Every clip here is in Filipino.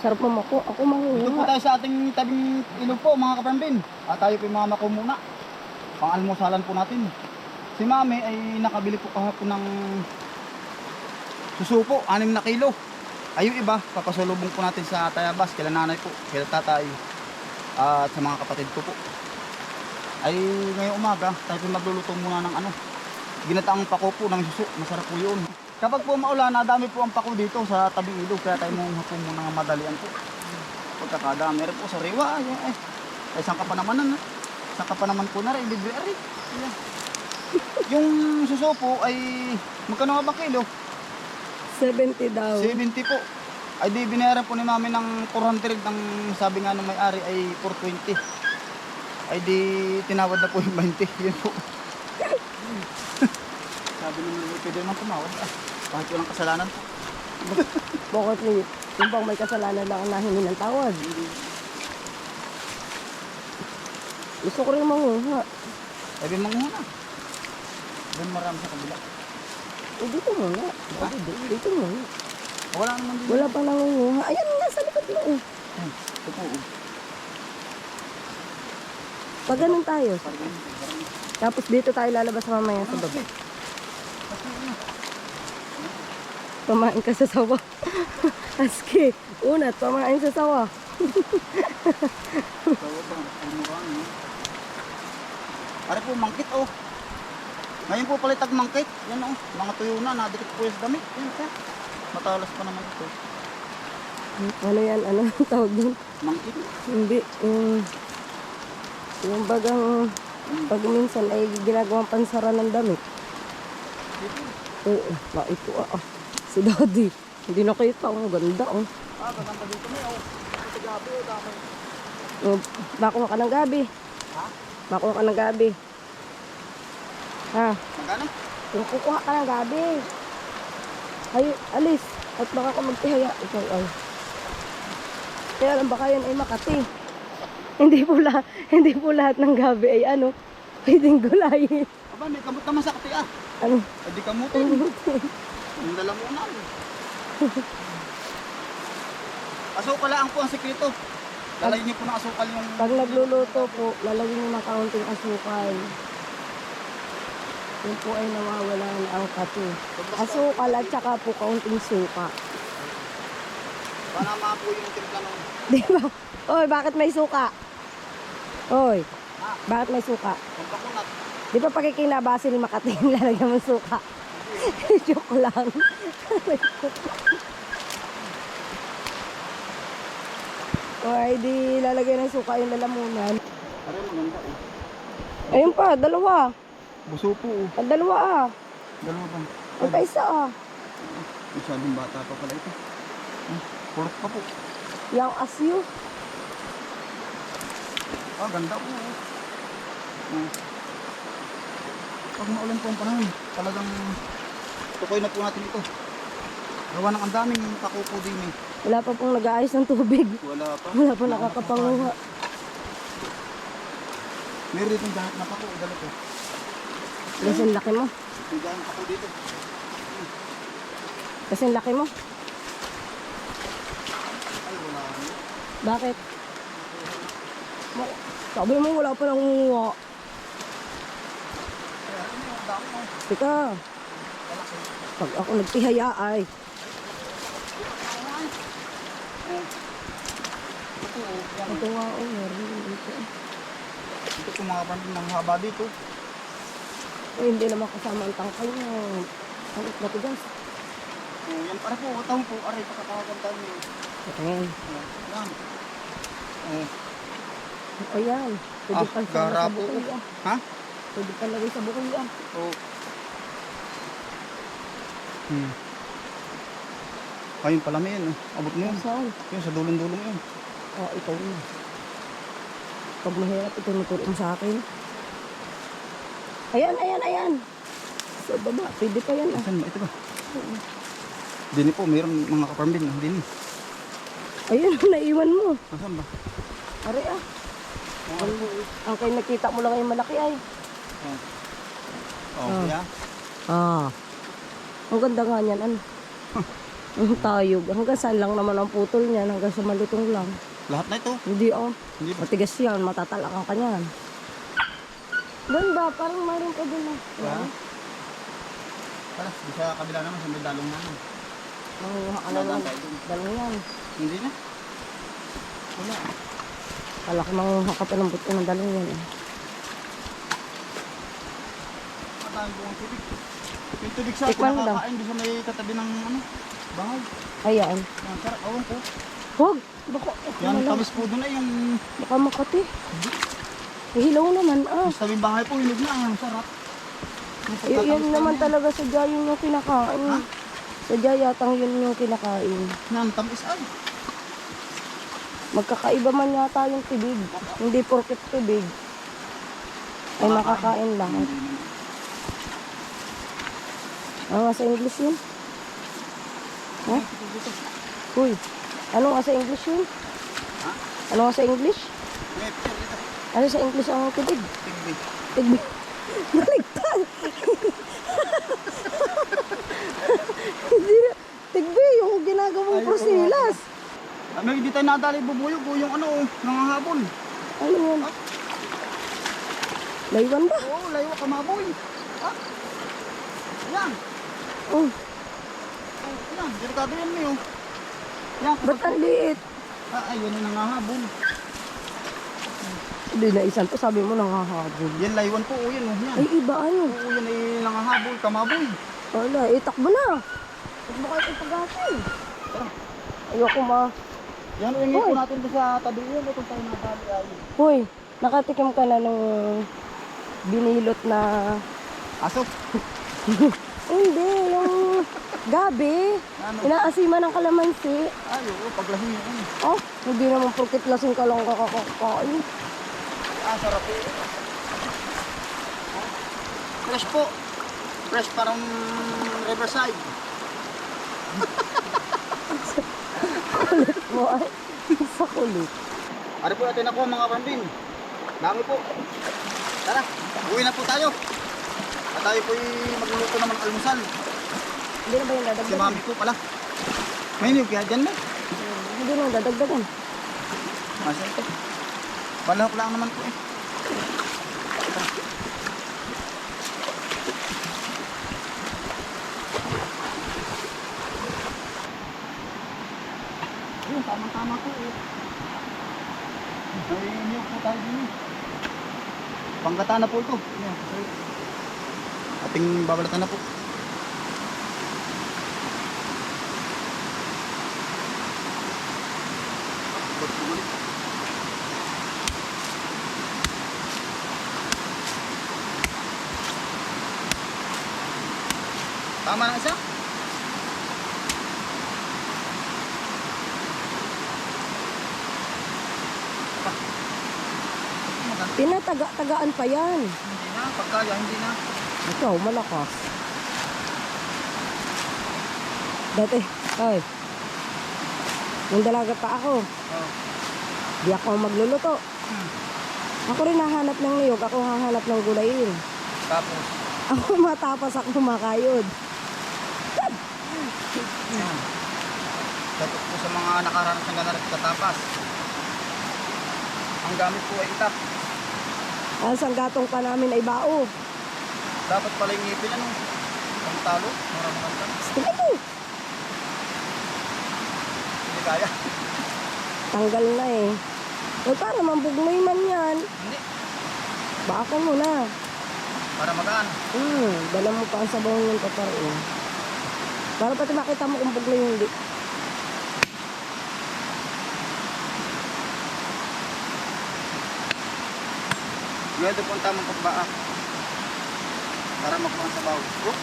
Sarap mo ako. Ako Dito po tayo sa ating tabing ilog po mga kaparambin. At tayo po yung mga mako muna. Pang-almusalan po natin. Si mami ay nakabili po kahapon ng susupo, 6 na kilo. Ay iba, papasulubong po natin sa Tayabas, kila nanay po, kila tatay, at sa mga kapatid ko po. Ay ngayong umaga, tayo po magluluto muna ng ano, ginataang pako po ng suso, masarap po yun. Kapag po maulan, nadami po ang pako dito sa tabing ilog, kaya tayo mong hapon muna ng madalian po. Pagkakadami rin po sa riwa, ay, ay, ay saan ka pa naman na, saan ka pa naman po na rin, libre rin. Yung suso po ay, magkano nga ba kilo? 70 daw. 70 po. Ay di binayaran po ni mami ng 400 ng sabi nga nung may-ari ay 420. Ay di tinawad na po yung 20. Yun po. Sabi nung pwede naman tumawad. Ah, bakit walang kasalanan? Bakit ni yung bang may kasalanan lang ang nahingi ng tawad? Gusto ko rin manguha. Ay di manguna. Doon marami sa kabila. Eh, dito muna. Bakit dito? Dito muna. Wala naman din. Wala pa nangunguha. Ayan nga, sa likod mo. eh. Hmm. Pag ganun tayo. Tapos dito tayo lalabas mamaya sa baba. Pamain ka sa sawa. Aski. Una, pamain sa sawa. Ano? Ano? Pare po, mangkit oh. Ngayon po pala tag mangkit. Yan oh. Mga tuyo na, nadikit po yung damit. Yan sir. Matalas pa naman ito. Ano yan? Ano ang tawag doon? Mangkit. Hindi. Yung, yung bagang pag minsan ay ginagawang pansara ng damit. Oo. Na ito ah. Si Daddy. Hindi nakita. Ang ganda oh. Ah, gaganda dito may oh. Ito gabi oh, damay. Oh, Makuha ka ng gabi. Ha? Makuha ka ng gabi. Ha? Magkano? Kung kukuha ka ng gabi. Ay, alis. At baka ka magtihaya. Ikaw ay. Kaya lang baka yan ay Makati. Hindi po lahat, hindi po lahat ng gabi ay ano, pwedeng gulayin. Aba, may kamot naman sa kati ah. Ano? Ay di kamutin. Mo na. Asukal lang po ang sekreto. Lalayin niyo po ng asukal yung... Pag nagluluto po, lalagyan niyo ng kaunting asukal. Yun po ay nawawala na ang kati. Asukal at saka po kaunting suka. Para ma po yung timpla ng... Di ba? Oy, bakit may suka? Oy, bakit may suka? Di ba pag ikinabasin Makati, lalagyan mo suka? Joke lang. o ay di lalagay ng suka yung lalamunan. Maganda eh. Ayun pa, dalawa. Buso po oh. Ang dalawa ah. Dalawa ba? Ang pa isa ah. Masyadong bata pa pala ito. Hmm, Purot pa po. Yang asyo. Ah, ganda po. oh. Hmm. Pag maulan po ang panahon, talagang tukoy na po natin ito. Gawa ng ang daming pakupo din eh. Wala pa pong nag-aayos ng tubig. Wala pa. Wala pa nakakapanguha. Meron dito dahil na pako, dala ko. Kasi ang laki mo. May dahil pako dito. Kasi ang laki mo. Ay, wala. Bakit? Mo- Sabi mo wala pa nangunguha. Ano mo. Teka, pag ako nagtihaya ay. Eh, Ito, oh, meron dito. Ito po mga ng haba dito. Eh, hindi naman kasama ang tangkay mo. Ang na tigas. Oh, yan para po, taon po. Aray, niyo. Ito yan. Oh, yan. Oh, O yan. Pwede Ah, pa sa bukoy ha? Pwede pa lagay sa bukoy. Oh. Hmm. Ayun pala may yun. oh. Abot mo yun. Saan? Yun, sa dulong-dulong yun. Oh, ikaw na. Pag mahirap, ito natulong sa akin. Ayan, ayan, ayan. Sa baba, pwede pa yan ah. Saan ba? Ito ba? Dini po, mayroon mga kaparambin. Oh, dini. Ayun, naiwan mo. Nasaan ba? Ari ah. Oh, Ang, ang kayo nakita mo lang yung malaki ay. oh. Oh, Ah. yeah. Ah. Ang ganda nga niyan, ano? Ang tayog. Hanggang saan lang naman ang putol niyan. Hanggang sa malutong lang. Lahat na ito. Hindi oh. Hindi ba? Matigas yan. Matatalakan ka niyan. Doon ba? Parang mayroon pa doon. Ha? Tara, di sa kabila naman, sa may dalong naman. Manguha ka na. Dalawa yan. Hindi na. Wala. Kala ko manguha ka pa ng buto ng dalawa yan. eh. Matayang buong tubig. Yung tubig sa Tikman mo daw. pinakakain doon sa may katabi ng ano, bahay. Ayan. Yan, sarap. Awan ko. Huwag! Baka, Yan, lang, tamis po doon ay yung baka makati. Hilaw naman ah. sa tabing bahay po, hinog na. Ang sarap. Yung Y- yun pagkatamis naman na talaga sa yun yung kinakain. Ha? Sa yatang yun yung kinakain. yan. Tamis ay. Magkakaiba man yata yung tibig. Hindi porket tibig. Ay makakain lahat. Ano nga sa English yun? Ha? Uy, ano nga sa English yun? Ha? Ano nga sa English? Ano sa English ang tibig? Tigbi. Tibig. Baligtad. Hindi na. Tigbi, yung ginagawang prosilas. Ah, may hindi tayo nadali bubuyog o yung ano, oh, nangahabol. Ano yun? Laywan ba? Oo, layo ka maboy. Ha? Yan. Oh, yan, delikado yan mo Yan, ba't ang liit? Ah, ay, yan yung nangahabol. Hindi na isang to, sabi mo nangahabol. Yan, laywan po, oh, yan, oh, yan. Ay, iba ano? Oo, yan ay nangahabol, kamaboy. Wala, eh, takbo na. Takbo kayo ipagasin. Ayoko ma. Yan, uingin Hoy. po natin doon sa tabi yan, kung tayo nadali ay. Hoy, nakatikim ka na nung binilot na... Asok. Hindi, yung gabi. Ano? Inaasima ng kalamansi. Ay, oo, paglasing yun. Oh, hindi naman porkit lasing ka lang kakakain. Ah, sarap eh. Fresh po. Fresh parang Riverside. Kulit mo ay. Sa kulit. Ano po natin ako mga parambin? Dami po. Tara, uwi na po tayo. At tayo po'y magluluto naman ng almusal. Hindi na ba yung Si dadagdagan? mami po pala. May niyog kaya dyan mo. Hindi na yung dadagdagan. Masa ito. Balahok lang naman po eh. Ayun, tama-tama po eh. May niyog po tayo din eh. Panggata na po ito. Ayan, sorry. Ating babalatan na po. Tama na isa? Maganda. Tinataga-tagaan pa yan. Hindi na, pagkaya hindi na. Ikaw, malakas. Dati, ay. Nung dalaga pa ako, Oh. di ako magluluto. Ako rin hahanap ng niyog, ako hahanap ng gulayin. Tapos, Ako matapos ako makayod. yan. Dapat po sa mga nakaranas ng ganarap katapas. Ang gamit po ay itak. Ang sanggatong pa namin ay bao. Dapat pala yung ngipin ano. Ang talo, mura maganda. Sige mo. Hindi kaya. Tanggal na eh. Ay, para mambugnoy man yan. Hindi. Baka mo na. Para magaan. Hmm, dala mo pa ang sabaw yung paparoon. Para pati makita mo kung bugnoy hindi. Ngayon ito po ang tamang pagbaa. Para makuha ang sabaw. Oh,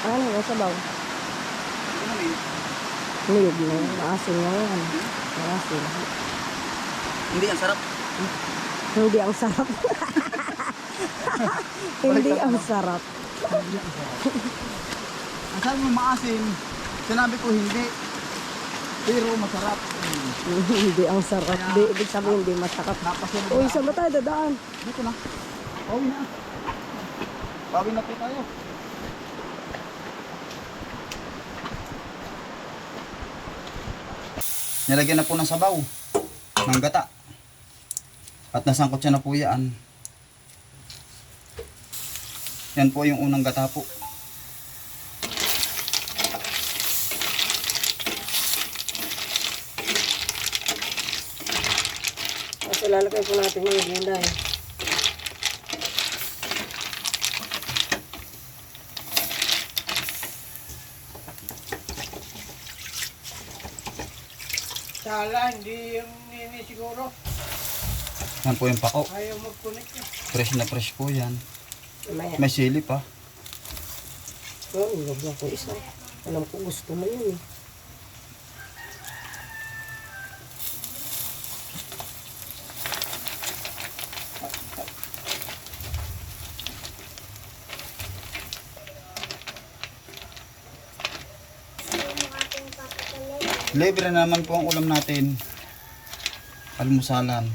Ano, ang sabaw? hindi naman eh. Niyog na yan. Maasin na yan. Maasin. Hindi, ang sarap. Hindi ang sarap. hindi ang sarap. Ang sabi mo maasim, sinabi ko hindi. Pero masarap. Hmm. hindi ang sarap. Di, ibig sabihin hindi masarap. Uy, na. saan ba tayo dadaan? Dito na. Bawi na. Bawi na po tayo. Nilagyan na po ng sabaw. Ng gata. At nasangkot siya na po yan. Yan po yung unang gata po. Tapos ilalagay po natin yung gulay. Sala, hindi yung nini siguro. Yan po yung pako. Ayaw mag-connect eh. Fresh na fresh po yan. May sili pa. Oh, nilagyan ko isa. Alam ko gusto mo yun eh. Libre na naman po ang ulam natin. Almusalan.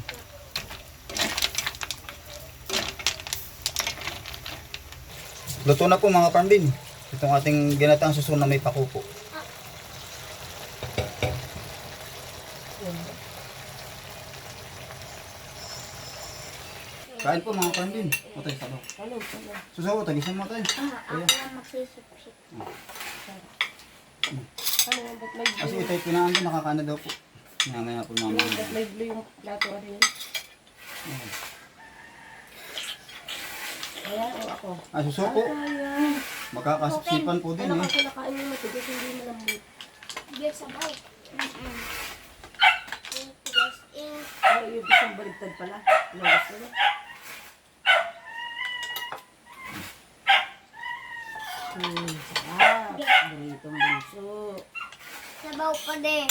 Luto na po mga pambin. Itong ating ginatang suso na may pako po. Kain po mga pambin. Matay sabaw. Ano? Ano? Susaw, tagisan mo tayo. Kaya. Ano? Ba't may Kasi blue? ito'y pinaan doon, nakakana daw po. Mamaya po mama. Ba't may blue yung plato ano yun? Ayan, o ako. Ah, suso po. Ayan. Magkakasipan po din Ano eh. kasi nakain yung matigas, hindi malambot. Pero yung isang baligtad pala. Lawas na Hmm, sarap. Buritong bunso. Sabaw pa din.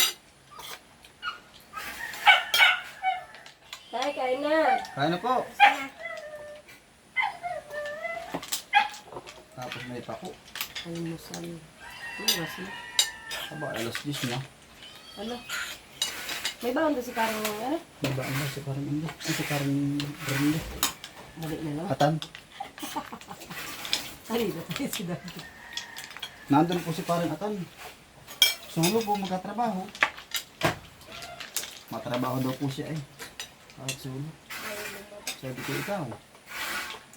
Tay, kain na. Kaya na po. Tapos may pako. Almusal. Oras na. Aba, alas 10 na. Ano? May baon doon si Karong ano? May ba ano si parang hindi? Ay, si parang Brenda. Balik na lang. Atan. Kanina tayo si Daddy. Nandun po si parang Atan. Sulo po magkatrabaho. Matrabaho daw po siya eh. Kahit sulo. Sabi ko ikaw.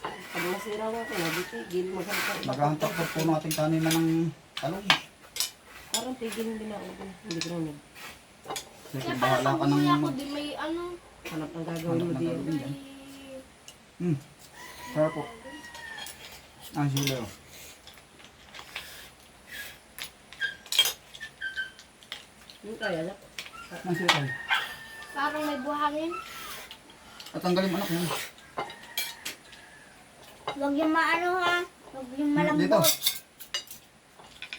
Pag nasira ko ako, nabitigil. Maghanap Naghahantak po po ng ating taniman ng talong. Parang tigil din ako dun. Hindi ko narinig. Sige, bahala ka ng Ako din may ano. Hanap ng gagawin mo din. Hmm. Sarap po. Ang sila. oh. Hindi kaya na. Ang sila. Parang may buhangin. At tanggalin mo anak mo. Huwag yung maano ha. Huwag yung Dito. malambot.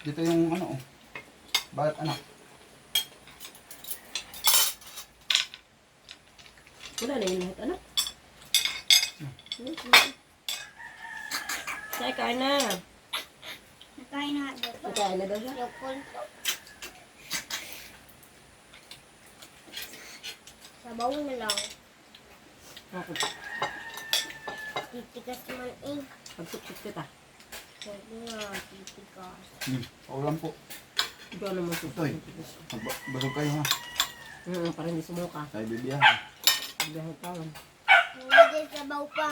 Dito yung ano oh. Balat anak. Wala na yung lahat, anak. Tay, kain na. Nakain na nga dito. Kain na daw siya. Yung kulto. Sabaw na lang. Ako, Titigas man eh. pagsuksok kita. Pwede nga, titigas. Hmm. Paulam po. Ikaw naman Toy. suksok. Magba- Basog kayo ha. Hmm, para hindi sumuka. Tayo bibiyahan. Pagdahil tawon. Hindi din sabaw pa.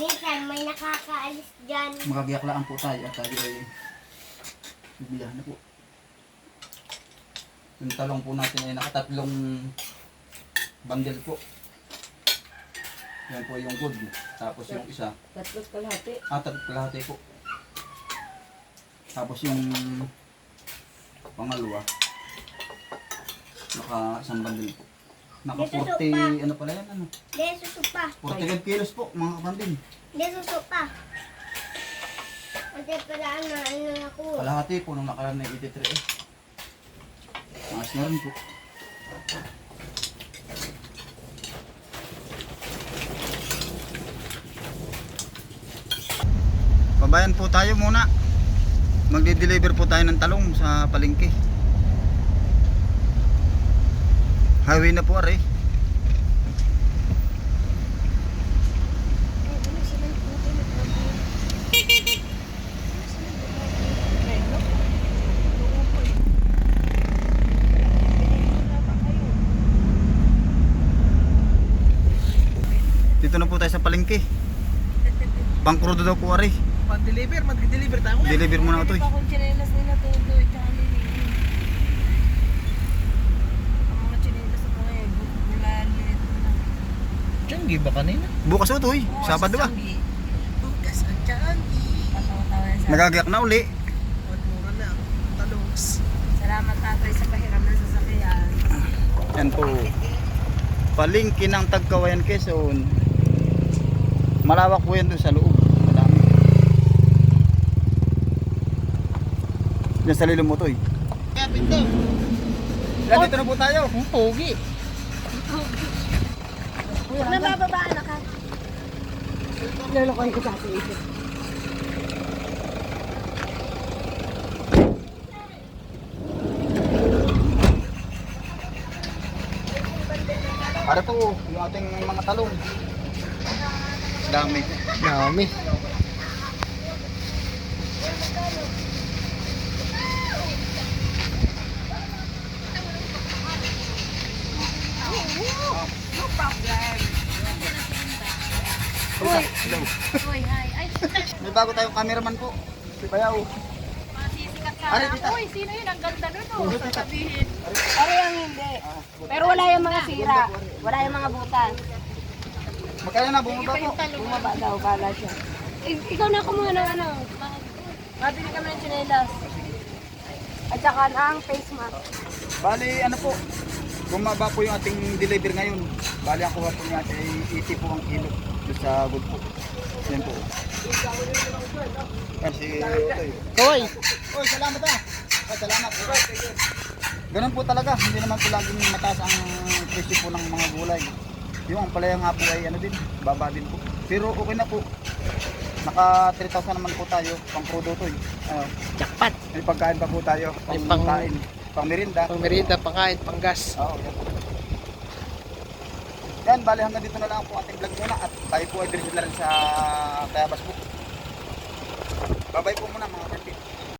Minsan may nakakaalis dyan. Makagiyaklaan po tayo at tayo ay bibiyahan na po. Yung talong po natin ay nakatatlong bundle po. Yan po yung good. Tapos yung isa, Tatlot kalahati. atat kalahati po. Tapos yung pangalawa, naka isang bundle po. Naka Dito, 40, pa. ano pala yan, ano? Hindi, suso pa. 45 kilos po, mga kapandin. Hindi, suso pa. Kasi pala ano, ano ako. Kalahati po nung nakaraan na 83 eh. Maas na rin po. Pabayan po tayo muna magde-deliver po tayo ng talong sa palengke highway na po are Dito na po tayo sa palengke. Pangkrudo daw po ari. Pan-deliver, mag-deliver tayo. Deliver mo na ito. Kung chinelas nila todo, tsaka nila. Ang mga chinelas ako ngayon, bulalit na. Tiyanggi ba kanina? Bukas ito eh. Sabado ba? Bukas ang tiyanggi. Patawa-tawa sa Nagagayak na uli. Magmura na. Talongs. Salamat tatay sa pahiram ng sasakyan. Yan po. Palingki ng Tagkawayan Quezon. Malawak po yan doon sa loob. Diyan sa lilo mo to eh. Kaya pinto. Yan, dito na po tayo. Ang pogi. Nabababaan na ka. Lulukoy ko sa ating isip. Para po yung ating mga talong. Dami. Dami. Uy. Uy, hi. Ay, May bago tayong cameraman po. Si Bayaw. masisikat ka Ari, na. tita. Uy, sino yun? Ang ganda nun, oh. Sasabihin. Pare ang hindi. Pero wala yung mga sira. Wala yung mga butas. Magkano na bumaba po? Bumaba daw, bala siya. Ik- ikaw na kumuha ng ano. Mabili kami ng chinelas. At saka ang face mask. Bali, ano po? Bumaba po yung ating deliver ngayon. Bali, ang kuha po niya ay 80 po ang kilo doon sa good po. Yan po. Kasi, Otoy. Hoy! Oy, salamat ah. Ay, salamat. Ganun po talaga. Hindi naman po laging mataas ang presyo po ng mga gulay. Yung ang palaya nga po ay ano din, baba din po. Pero okay na po. Naka 3,000 naman po tayo pang produkto eh. Ano, Jackpot. may pagkain pa po tayo, pang, May pang- kain, pang merinda. Pang merienda, pangkain, panggas. Oo, yan po. Yan, bali hanggang dito na lang po ating vlog muna at tayo po ay diretso na rin sa Tayabas po. Bye-bye po muna mga kapit.